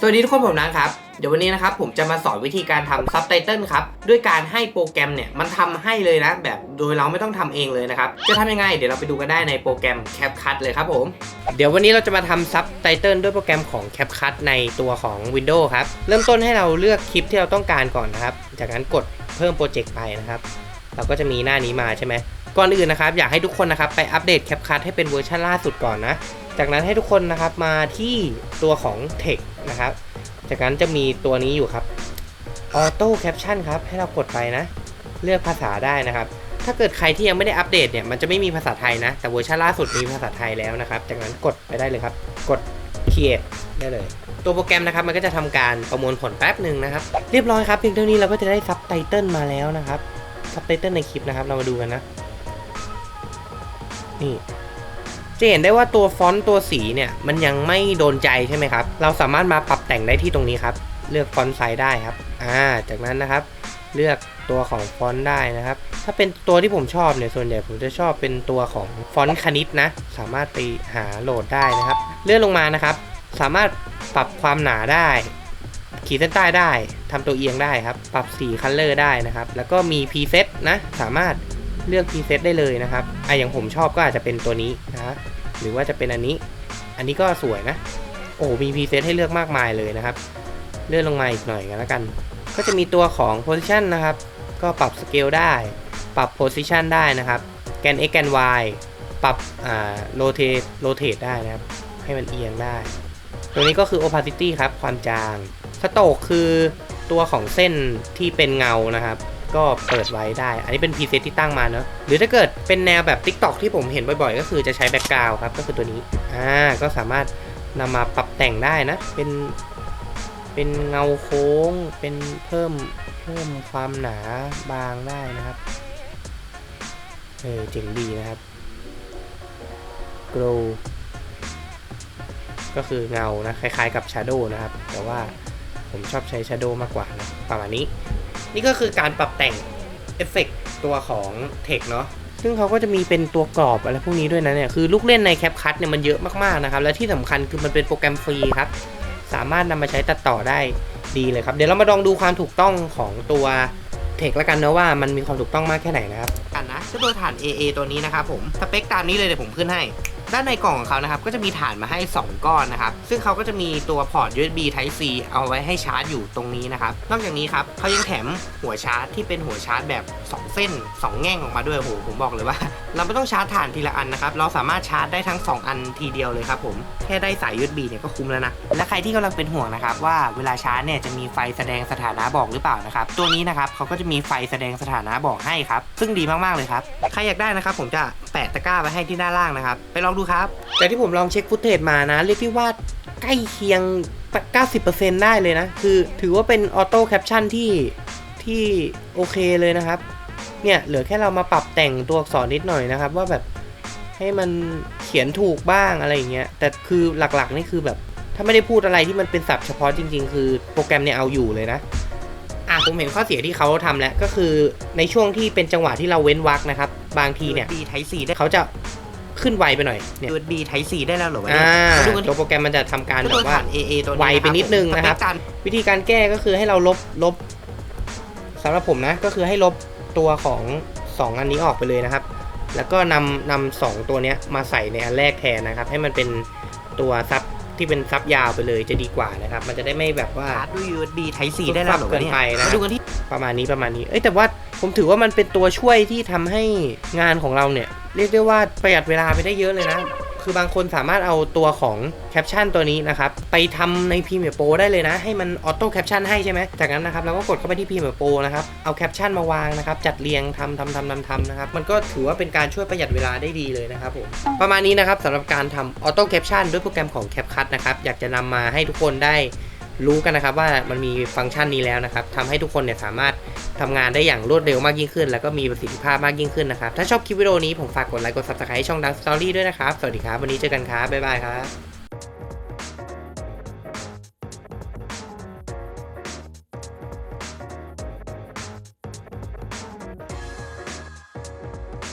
สวัสดีทุกคนผมนะครับ เดี๋ยววันนี้นะครับผมจะมาสอนวิธีการทำซับไตเติลครับ ด้วยการให้โปรแกรมเนี่ย มันทำให้เลยนะ แบบโดยเราไม่ต้องทำเองเลยนะครับ จะทำยังไง เดี๋ยวเราไปดูกันได้ในโปรแกรม CapCut เลยครับผม เดี๋ยววันนี้เราจะมาทำซับไตเติลด้วยโปรแกรมของ CapCut ในตัวของ Windows ครับ เริ่มต้นให้เราเลือกคลิปที่เราต้องการก่อนนะครับ จากนั้นกดเพิ่มโปรเจกต์ไปนะครับ เราก็จะมีหน้านี้มาใช่ไหมก่อนอื่นนะครับอยากให้ทุกคนนะครับไปอัปเดต CapCut ให้เป็นเวอร์ชันล่าสุดก่อนนะ จากนั้นให้ทุกคนนะครับมาที่ตัวของ Text นะครับ จากนั้นจะมีตัวนี้อยู่ครับ Auto Caption ครับ ให้เรากดไปนะ เลือกภาษาได้นะครับ ถ้าเกิดใครที่ยังไม่ได้อัปเดตเนี่ย มันจะไม่มีภาษาไทยนะ แต่เวอร์ชันล่าสุดมีภาษาไทยแล้วนะครับ จากนั้นกดไปได้เลยครับ กด Create ได้เลย ตัวโปรแกรมนะครับ มันก็จะทำการประมวลผลแป๊บหนึ่งนะครับ เรียบร้อยครับ เพียงเท่านี้เราก็จะได้ซับไตเติลมาแล้วนะครับซับไตเติลในคลิปนะครับ เรามาดูกันนะ นี่ จะเห็นได้ว่าตัวฟอนต์ตัวสีเนี่ยมันยังไม่โดนใจใช่ไหมครับ เราสามารถมาปรับแต่งได้ที่ตรงนี้ครับ เลือกฟอนต์ไซส์ได้ครับ อ่า จากนั้นนะครับ เลือกตัวของฟอนต์ได้นะครับ ถ้าเป็นตัวที่ผมชอบเนี่ยส่วนใหญ่ผมจะชอบเป็นตัวของฟอนต์คณิตนะ สามารถไปหาโหลดได้นะครับ เลื่อนลงมานะครับ สามารถปรับความหนาได้ ขีดเส้นใต้ได้ทำตัวเอียงได้ครับ ปรับสีคัลเลอร์ได้นะครับ แล้วก็มี preset นะ สามารถ เลือก preset ได้เลยนะครับอะอย่างผมชอบก็อาจจะเป็นตัวนี้นะหรือว่าจะเป็นอันนี้ อันนี้ก็สวยนะ โอ้มี preset ให้เลือกมากมายเลยนะครับ เลื่อนลงมาอีกหน่อยกันแล้วกัน ก็จะมีตัวของ position นะครับ ก็ปรับ scale ได้ ปรับ position ได้นะครับ แกน x แกน y ปรับอ่า rotate rotate ได้นะครับ ให้มันเอียงได้ ตัวนี้ก็คือ opacity ครับ ความจาง สโตกคือตัวของเส้นที่เป็นเงานะครับ ก็เปิดไว้ได้ อันนี้เป็นพรีเซตที่ตั้งมาเนอะหรือถ้าเกิดเป็นแนวแบบ TikTok ที่ผมเห็นบ่อยๆ ก็คือจะใช้แบ็กกราวครับ ก็คือตัวนี้ อ่า ก็สามารถนำมาปรับแต่งได้นะ เป็น เป็นเงาโค้ง เป็นเพิ่ม เพิ่มความหนาบางได้นะครับ เออเจ๋งดีนะครับ grow ก็คือเงานะ คล้ายๆกับ Shadow นะครับ แต่ว่าผมชอบใช้ Shadow มากกว่านะประมาณนี้ นี่ก็คือการปรับแต่งเอฟเฟกตัวของ Text เนาะซึ่งเขาก็จะมีเป็นตัวกรอบอะไรพวกนี้ด้วยนะเนี่ยคือลูกเล่นใน CapCut เนี่ยมันเยอะมากๆนะครับ และที่สำคัญคือมันเป็นโปรแกรมฟรีครับ สามารถนำมาใช้ตัดต่อได้ดีเลยครับ เดี๋ยวเรามาลองดูความถูกต้องของตัว Text แล้วกันนะว่ามันมีความถูกต้องมากแค่ไหนนะครับกันนะก็ตัวฐาน AA ตัวนี้นะครับผมสเปคตามนี้เลยเดี๋ยวผมขึ้นให้ ด้านในกล่องของเขานะครับก็จะมีฐานมาให้ 2 ก้อนนะครับ ซึ่งเขาก็จะมีตัวพอร์ต USB Type C เอาไว้ให้ชาร์จอยู่ตรงนี้นะครับ นอกจากนี้ครับเขายังแถมหัวชาร์จที่เป็นหัวชาร์จแบบ 2 เส้น 2 แง่งออกมาด้วยโอ้โหผมบอกเลยว่า เราไม่ต้องชาร์จฐานทีละอันนะครับ เราสามารถชาร์จได้ทั้ง 2 อันทีเดียวเลยครับผมแค่ได้สาย USB เนี่ยก็คุ้มแล้วนะและใครที่กำลังเป็นห่วงนะครับว่าเวลาชาร์จเนี่ยจะมีไฟแสดงสถานะบอกหรือเปล่านะครับตัวนี้นะครับเขาก็จะมีไฟแสดงสถานะบอกให้ครับซึ่งดีมากๆเลยครับใครอยากได้นะครับผมจะแปะตะกร้าไว้ให้ที่ด้านล่างนะครับไปลองดูครับแต่ที่ผมลองเช็คฟุตเทจมานะ เรียกได้ว่าใกล้เคียง 90%ได้เลยนะ คือถือว่าเป็นออโต้แคปชั่นที่ที่โอเคเลยนะครับ เนี่ยเหลือแค่เรามาปรับแต่งตัวอักษรนิดหน่อยนะครับ ว่าแบบให้มันเขียนถูกบ้างอะไรอย่างเงี้ย แต่คือหลักๆนี่คือแบบถ้าไม่ได้พูดอะไรที่มันเป็นศัพท์เฉพาะจริง ๆ คือโปรแกรมเนี่ยเอาอยู่เลยนะอะผมเห็นข้อเสียที่เขาทำแล้วก็คือในช่วงที่เป็นจังหวะที่เราเว้นวรรคนะครับ บางทีเนี่ย Type C เขาจะ ขึ้นไวไปหน่อยเนี่ย USB Type C ได้แล้วเหรอวะอ่ามาดูกันตัวโปรแกรมมันจะทำการที่แบตัวบว่า ฐาน AA ตัวนี้ไวไปนิดนึงนะครับ สเปการวิธีการแก้ก็คือให้เราลบลบสำหรับผมนะ ก็คือให้ลบตัวของ 2 อันนี้ออกไปเลยนะครับ แล้วก็นำนำสองตัวเนี้ยมาใส่ในอันแรกแทนนะครับ ให้มันเป็นตัวซับ ที่เป็นซับยาวไปเลยจะดีกว่านะครับ มันจะได้ไม่แบบว่าชาร์จด้วย USB Type C ได้แล้วเหรอเกิวะนเนี่ยไปนะมาดูกันที่ประมาณนี้ประมาณนี้ เอ้ยแต่ว่าผมถือว่ามันเป็นตัวช่วยที่ทำให้งานของเราเนี่ย เรียกได้ว่าประหยัดเวลาไปได้เยอะเลยนะ คือบางคนสามารถเอาตัวของแคปชั่นตัวนี้นะครับไปทำในพรีเมียร์โปรได้เลยนะ ให้มันออโต้แคปชั่นให้ใช่ไหมจากนั้นนะครับเราก็กดเข้าไปที่พรีเมียร์โปรนะครับเอาแคปชั่นมาวางนะครับจัดเรียงทำทำทำทำทำนะครับมันก็ถือว่าเป็นการช่วยประหยัดเวลาได้ดีเลยนะครับผมประมาณนี้นะครับสำหรับการทำออโต้แคปชั่นด้วยโปรแกรมของ CapCut นะครับอยากจะนำมาให้ทุกคนได้ รู้กันนะครับว่ามันมีฟังก์ชันนี้แล้วนะครับทำให้ทุกคนเนี่ยสามารถทำงานได้อย่างรวดเร็วมากยิ่งขึ้น แล้วก็มีประสิทธิภาพมากยิ่งขึ้นนะครับ ถ้าชอบคลิปวิดีโอนี้ผมฝากกดไลค์กด subscribe ช่องดังสตอรี่ด้วยนะครับ สวัสดีครับ วันนี้เจอกันครับ บ๊ายบายครับ